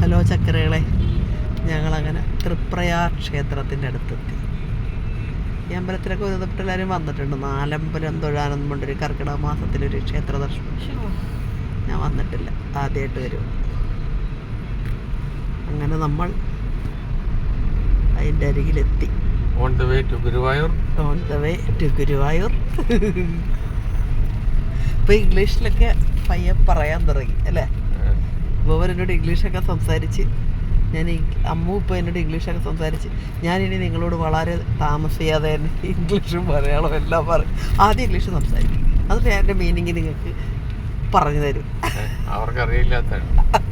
Hello ചക്കരകളെ. ഞങ്ങളങ്ങനെ തൃപ്രയാർ ക്ഷേത്രത്തിന്റെ അടുത്തെത്തി. ഈ അമ്പലത്തിലൊക്കെ ഒരു തൊട്ട് എല്ലാവരും വന്നിട്ടുണ്ട്. നാലമ്പലം തൊഴാനെന്നും കൊണ്ടൊരു കർക്കിടക മാസത്തിലൊരു ക്ഷേത്ര ദർശനം ഞാൻ വന്നിട്ടില്ല. ആദ്യമായിട്ട് വരും. അങ്ങനെ നമ്മൾ അതിന്റെ അരികിലെത്തി. On the way to Guruvayur on the way to Guruvayur ഇപ്പം ഇംഗ്ലീഷിലൊക്കെ പയ്യെ പറയാൻ തുടങ്ങി അല്ലേ? ബോവൻ എന്നോട് ഇംഗ്ലീഷൊക്കെ സംസാരിച്ച്. ഞാൻ അമ്മൂപ്പ അമ്മു എന്നോട് ഇംഗ്ലീഷൊക്കെ സംസാരിച്ച്. ഞാനിനി നിങ്ങളോട് വളരെ താമസിയാതെ തന്നെ ഇംഗ്ലീഷും മലയാളവും എല്ലാം പറയും ആദ്യം ഇംഗ്ലീഷ് സംസാരിക്കും. അത് എന്റെ മീനിങ് നിങ്ങൾക്ക് പറഞ്ഞു തരും. അവർക്കറിയില്ലാത്ത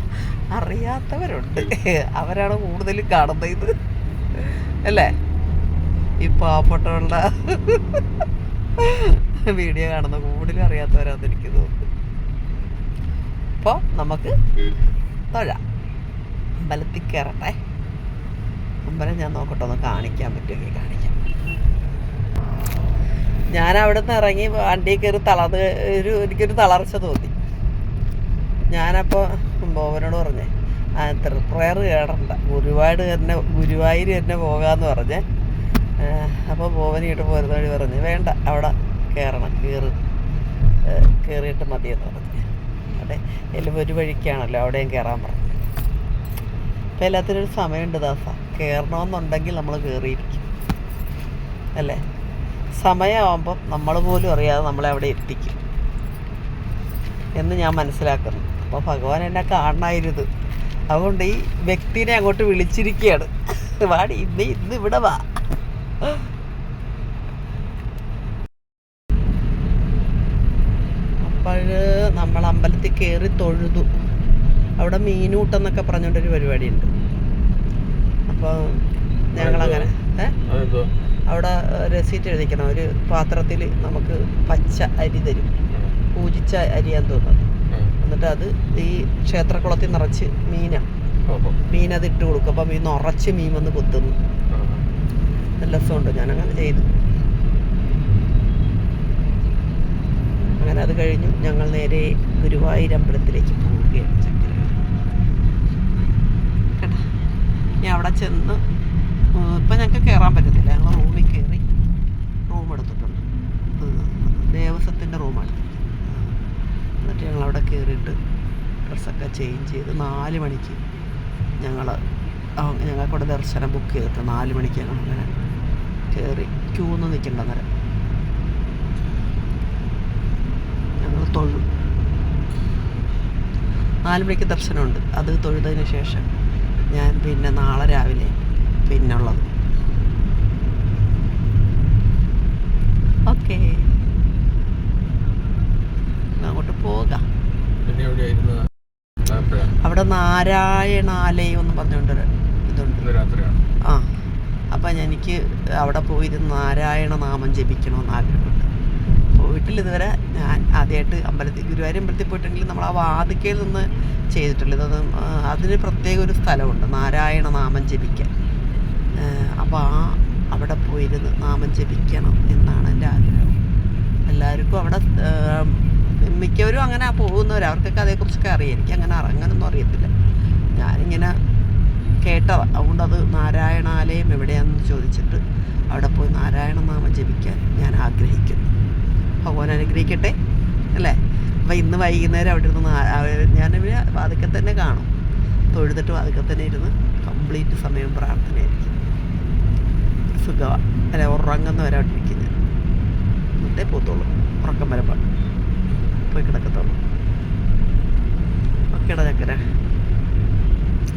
അറിയാത്തവരുണ്ട്. അവരാണ് കൂടുതലും കാണുന്നത്. ഇത് അല്ലേ? ഈ പാവപ്പെട്ടവരുടെ വീഡിയോ കാണുന്ന കൂടുതലും അറിയാത്തവരാന്ന് എനിക്ക് തോന്നുന്നു. അപ്പോൾ നമുക്ക് തൊഴാം. അമ്പലത്തിൽ കയറട്ടെ അമ്പലം ഞാൻ നോക്കട്ടെ ഒന്ന് കാണിക്കാൻ പറ്റുമെങ്കിൽ കാണിക്കാം. ഞാൻ അവിടെ നിന്ന് ഇറങ്ങി വണ്ടി കയറി തളർന്ന് ഒരു എനിക്കൊരു തളർച്ച തോന്നി. ഞാനപ്പോൾ ബോവനോട് പറഞ്ഞേ ആ തൃപ്രയർ കയറണ്ട ഗുരുവായൂർ തന്നെ ഗുരുവായൂർ തന്നെ പോകാമെന്ന് പറഞ്ഞേ. അപ്പോൾ ബോവനിട്ട് പോരുന്ന വഴി പറഞ്ഞ് വേണ്ട അവിടെ കയറണം കയറി കയറിയിട്ട് മതിയെന്ന് പറഞ്ഞു. അതെ എല്ലാം ഒരു വഴിക്കാണല്ലോ അവിടെയും കയറാൻ പറഞ്ഞു. ഇപ്പം എല്ലാത്തിനും ഒരു സമയമുണ്ട് ദാസ. കയറണമെന്നുണ്ടെങ്കിൽ നമ്മൾ കയറിയിരിക്കും. അല്ലേ? സമയമാകുമ്പം നമ്മൾ പോലും അറിയാതെ നമ്മളെ അവിടെ എത്തിക്കും. എന്ന് ഞാൻ മനസ്സിലാക്കുന്നു. അപ്പോൾ ഭഗവാൻ എന്നെ കാണണായിരുത്. അതുകൊണ്ട് ഈ വ്യക്തിനെ അങ്ങോട്ട് വിളിച്ചിരിക്കുകയാണ്. വാടി ഇന്ന് ഇന്ന് ഇവിടെ വാ. അപ്പോൾ നമ്മൾ അമ്പലത്തിൽ കയറി തൊഴുതു. അവിടെ മീനൂട്ടെന്നൊക്കെ പറഞ്ഞുകൊണ്ടൊരു പരിപാടിയുണ്ട്. അപ്പോൾ ഞങ്ങളങ്ങനെ ഏ? അവിടെ രസീറ്റ് എഴുതിക്കണം. ഒരു പാത്രത്തിൽ നമുക്ക് പച്ച അരി തരും. പൂജിച്ച അരിയാന്ന് തോന്നുന്നത്. എന്നിട്ട് അത് ഈ ക്ഷേത്രക്കുളത്തിൽ നിറച്ച് മീനാണ് മീനത് ഇട്ട് കൊടുക്കും. അപ്പം മീൻ നിറച്ച് മീൻ വന്ന് കൊത്തുന്നു. നല്ല രസമുണ്ട്. ഞാനങ്ങനെ ചെയ്തു അങ്ങനെ അത് കഴിഞ്ഞു ഞങ്ങൾ നേരെ ഗുരുവായൂർ അമ്പലത്തിലേക്ക് പോവുകയാണ് ഞാൻ അവിടെ ചെന്ന് ഇപ്പം ഞങ്ങൾക്ക് കയറാൻ പറ്റത്തില്ല. ഞങ്ങൾ റൂമിൽ കയറി റൂം എടുത്തിട്ടുണ്ട്. ദേവസ്വത്തിന്റെ റൂമാണ്. എന്നിട്ട് ഞങ്ങൾ അവിടെ കയറിയിട്ട് ഡ്രസ്സൊക്കെ ചേഞ്ച് ചെയ്ത് നാല് മണിക്ക് ഞങ്ങൾ ഞങ്ങൾക്കിവിടെ ദർശനം ബുക്ക് ചെയ്തിട്ട് നാല് മണിക്ക് ഞങ്ങൾ അങ്ങനെ കയറി ക്യൂ നിൽക്കേണ്ട നിൽക്കണ്ട നേരം ഞങ്ങൾ തൊഴു. നാല് മണിക്ക് ദർശനമുണ്ട്. അത് തൊഴുതതിന് ശേഷം ഞാൻ പിന്നെ നാളെ രാവിലെ പിന്നുള്ളത്. ഓക്കെ. അങ്ങോട്ട് പോകാം. അവിടെ നാരായണാലയം എന്ന് പറഞ്ഞുകൊണ്ട് ഇതുണ്ട്. ആ. അപ്പം എനിക്ക് അവിടെ പോയിരുന്ന് നാരായണ നാമം ജപിക്കണമെന്ന് ആഗ്രഹമുണ്ട്. പോയിട്ടില്ല ഞാൻ ആദ്യമായിട്ട് അമ്പലത്തിൽ ഗുരുവായൂർ അമ്പലത്തിൽ പോയിട്ടുണ്ടെങ്കിൽ നമ്മൾ ആ വാതിക്കയിൽ നിന്ന് ചെയ്തിട്ടില്ല. അത് അതിന് പ്രത്യേക ഒരു സ്ഥലമുണ്ട്. നാരായണ നാമം ജപിക്കാൻ. അപ്പോൾ ആ അവിടെ പോയിരുന്ന് നാമം ജപിക്കണം എന്നാണ് എന്റെ ആഗ്രഹം. എല്ലാവർക്കും അവിടെ മിക്കവരും അങ്ങനെ പോകുന്നവർ അവർക്കൊക്കെ അതേക്കുറിച്ചൊക്കെ അറിയാം. എനിക്ക് അങ്ങനെ ഇറങ്ങാനൊന്നും അറിയത്തില്ല. ഞാനിങ്ങനെ കേട്ടതാണ് അതുകൊണ്ട് അത് നാരായണാലയം എവിടെയാണെന്ന് ചോദിച്ചിട്ട് അവിടെ പോയി നാരായണ നാമം ജപിക്കാൻ ഞാൻ ആഗ്രഹിക്കുന്നു. ഭഗവാൻ അനുഗ്രഹിക്കട്ടെ അല്ലേ? അപ്പം ഇന്ന് വൈകുന്നേരം അവിടെ ഇരുന്ന് ഞാൻ വാതിക്കൽ തന്നെ കാണും. തൊഴുതിട്ട് വാതിക്കൽ തന്നെ ഇരുന്ന് കംപ്ലീറ്റ് സമയം പ്രാർത്ഥനയായിരിക്കും. സുഖമാണ് അല്ല ഉറങ്ങുന്നവരെ അവിടെ ഇരിക്കും ഞാൻ. എന്നിട്ടേ പോത്തുള്ളൂ ഉറക്കം വരെ പാടും പോയി കിടക്കത്തുള്ളൂ ഓക്കേടാ ചക്കര.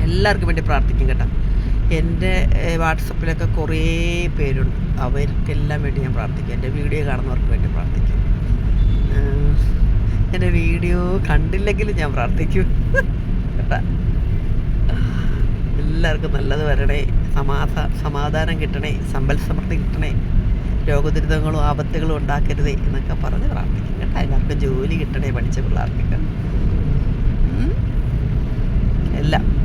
എല്ലാവർക്കും വേണ്ടി പ്രാർത്ഥിക്കും കേട്ടോ. എന്റെ വാട്സപ്പിലൊക്കെ കുറേ പേരുണ്ട്. അവർക്കെല്ലാം വേണ്ടി ഞാൻ പ്രാർത്ഥിക്കും. എന്റെ വീഡിയോ കാണുന്നവർക്ക് വേണ്ടി പ്രാർത്ഥിക്കും. എന്റെ വീഡിയോ കണ്ടില്ലെങ്കിലും ഞാൻ പ്രാർത്ഥിക്കും. എല്ലാവർക്കും നല്ലത് വരണേ. സമാധാ സമാധാനം കിട്ടണേ. സമ്പൽ സമൃദ്ധി കിട്ടണേ. രോഗദുരിതങ്ങളും ആപത്തുകളും ഉണ്ടാക്കരുതേ എന്നൊക്കെ പറഞ്ഞ് പ്രാർത്ഥിക്കും. കേട്ടോ? എല്ലാവർക്കും ജോലി കിട്ടണേ പഠിച്ച പിള്ളേർക്കൊക്കെ. എല്ലാം.